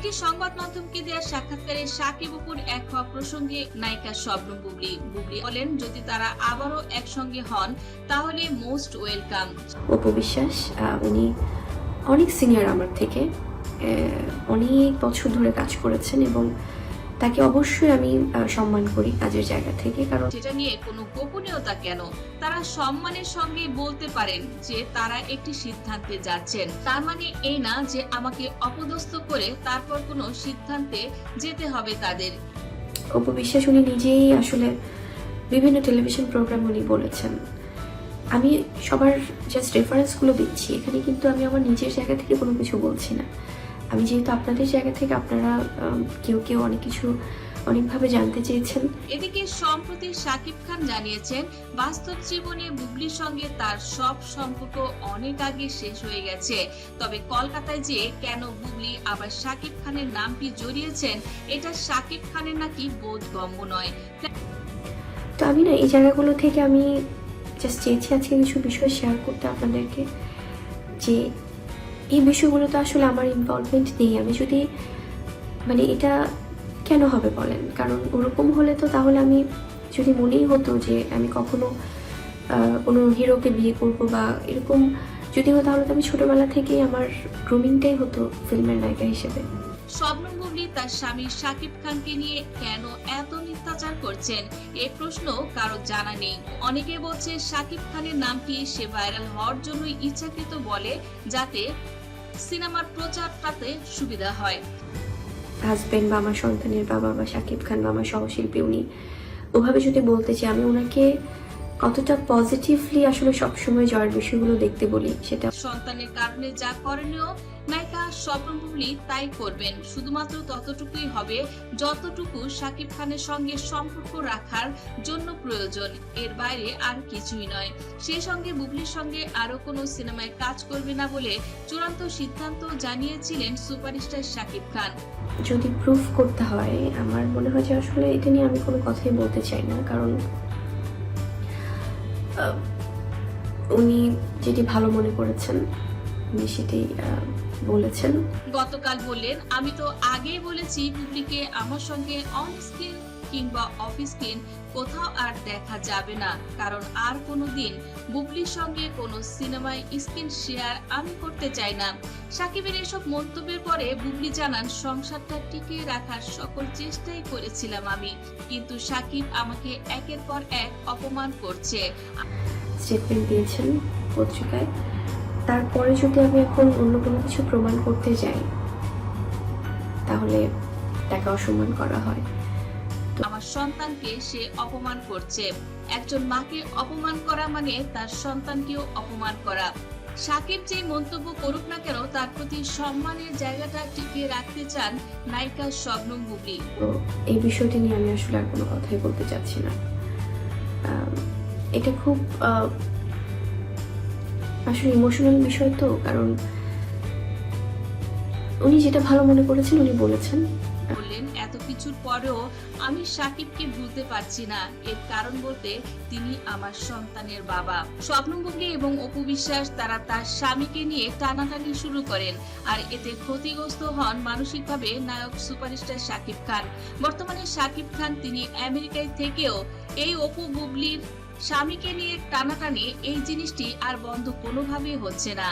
একটি সংবাদ মাধ্যমকে দেওয়া সাক্ষাৎকারে সাকিব অপুর এক হওয়া প্রসঙ্গে নায়িকা স্বপ্ন বুবলি বুবলি বলেন যদি তারা আবারও একসঙ্গে হন তাহলে মোস্ট ওয়েলকাম। অপু বিশ্বাস আহ, উনি অনেক সিনিয়র আমার থেকে। অনেক বছর ধরে কাজ করেছেন এবং তাকে অবশ্যই আমি সম্মান করি কাজের জায়গা থেকে কারণ যেটা নিয়ে কোনো গোপনীয়তা কেন? তারা সম্মানের সঙ্গে বলতে পারেন যে তারা একটি সিদ্ধান্তে যাচ্ছেন। তার মানে এই না যে আমাকে অপদস্থ করে তারপর কোনো সিদ্ধান্তে যেতে হবে তাদের। অপু বিশ্বাস উনি নিজেই আসলে বিভিন্ন টেলিভিশন প্রোগ্রাম উনি বলেছেন। আমি সবার জাস্ট রেফারেন্সগুলো দিচ্ছি এখানে কিন্তু আমি আমার নিজের জায়গা থেকে কোনো কিছু বলছি না। আমি যেহেতু আপনাদের জায়গা থেকে আপনারা কেউ কেউ অনেক কিছু অনেকভাবে জানতে চেয়েছেন। এদিকে সম্প্রতি শাকিব খান জানিয়েছেন বাস্তব জীবনে বুবলির সঙ্গে তার সব সম্পর্ক অনেক আগে শেষ হয়ে গেছে। তবে কলকাতায় যে কেন বুবলি আবার শাকিব খানের নামটি জড়িয়েছেন এটা শাকিব খানের নাকি বোধগম্য নয়। তো আমি না এই জায়গাগুলো থেকে আমি জাস্ট চেয়েছি আজকে কিছু বিষয় শেয়ার করতে আপনাদেরকে যে এই বিষয়গুলো তো আসলে আমার ইনভলভমেন্ট নেই। আমি যদি মানে এটা কেন হবে বলেন? কারণ ওরকম হলে তো তাহলে আমি যদি মনেই হতো যে আমি কখনো কোনো হিরোকে বিয়ে করব বা এরকম যদি হতো তাহলে তো আমি ছোটবেলা থেকেই আমার গ্রুমিংটাই হতো ফিল্মের নায়িকা হিসেবে। শবনম বুবলি তার স্বামী শাকিব খানকে নিয়ে কেন এত মিথ্যাচার করছেন? এই প্রশ্ন কারও জানা নেই। অনেকে বলছে শাকিব খানের নামটি সে ভাইরাল হওয়ার জন্য ইচ্ছাকৃত বলে, যাতে সিনেমার প্রচারটাতে সুবিধা হয়। হাজবেন্ড বা আমার সন্তানের বাবা বা শাকিব খান বা আমার সহশিল্পী উনি ওভাবে যদি বলতে চাই আমি ওনাকে কতটা পজিটিভলি আসলে সবসময় জয়ের বিষয়গুলো দেখতে বলি সেটা সন্তানের কারণে যা করণীয় নায়িকা স্বপ্ন বুবলি তাই করবেন। শুধুমাত্র ততটুকুই হবে যতটুকু শাকিব খানের সঙ্গে সম্পর্ক রাখার জন্য প্রয়োজন। এর বাইরে আর কিছুই নয়। সেই সঙ্গে বুবলির সঙ্গে আরও কোনো সিনেমায় কাজ করবে না বলে চূড়ান্ত সিদ্ধান্ত জানিয়েছিলেন সুপারস্টার শাকিব খান। যদি প্রুফ করতে হয়, আমার মনে হয় যে আসলে এটা নিয়ে আমি কোনো কথাই বলতে চাই না। কারণ উনি যেটি ভালো মনে করেছেন উনি সেটি বলেছেন। গতকাল বললেন আমি তো আগেই বলেছি বুবলিকে আমার সঙ্গে অন স্ক্রিন কিংবা অফ স্ক্রিন কোথাও আর দেখা যাবে না। কারণ আর কোনো দিন বুবলির সঙ্গে কোনো সিনেমায় স্ক্রিন শেয়ার আমি করতে চাই না। সাকিবের এসব মন্তব্যের পরে বুবলি জানান সংসারটা টিকিয়ে রাখার সকল চেষ্টাই করেছিলাম আমি কিন্তু সাকিব আমাকে একের পর এক অপমান করছে। স্টেটমেন্ট দিয়েছেন পত্রিকায়। তারপরে যদি আমি এখন অন্য কোনো কিছু প্রমাণ করতে যাই তাহলে তাকে অসম্মান করা হয়। আমার সন্তানকে সে অপমান করছে। একজন মাকে অপমান করা মানে তার সন্তানকেও অপমান করা। সাকিব যে মন্তব্য করুক না কেন তার প্রতি সম্মানের জায়গাটা টিকিয়ে রাখতে চান নায়িকা শবনম বুবলি তো এই বিষয়টি নিয়ে আমি আসলে আর কোনো কথাই বলতে চাচ্ছি না। এটা খুব আসলে ইমোশনাল বিষয় তো, কারণ উনি যেটা ভালো মনে করেছেন, উনি বলেছেন। বললেন, এত কিছুর পরেও আমি সাকিবকে ভুলতে পারছি না। এর কারণ বলতে তিনি আমার সন্তানের বাবা। স্বপ্ন বুবলি এবং অপু বিশ্বাস তারা তার স্বামীকে নিয়ে টানাটানি শুরু করেন আর এতে ক্ষতিগ্রস্ত হন মানসিকভাবে নায়ক সুপারস্টার শাকিব খান। বর্তমানে শাকিব খান তিনি আমেরিকায় থেকেও এই অপু বুবলির স্বামীকে নিয়ে টানাটানি এই জিনিসটি আর বন্ধ কোনোভাবেই হচ্ছে না।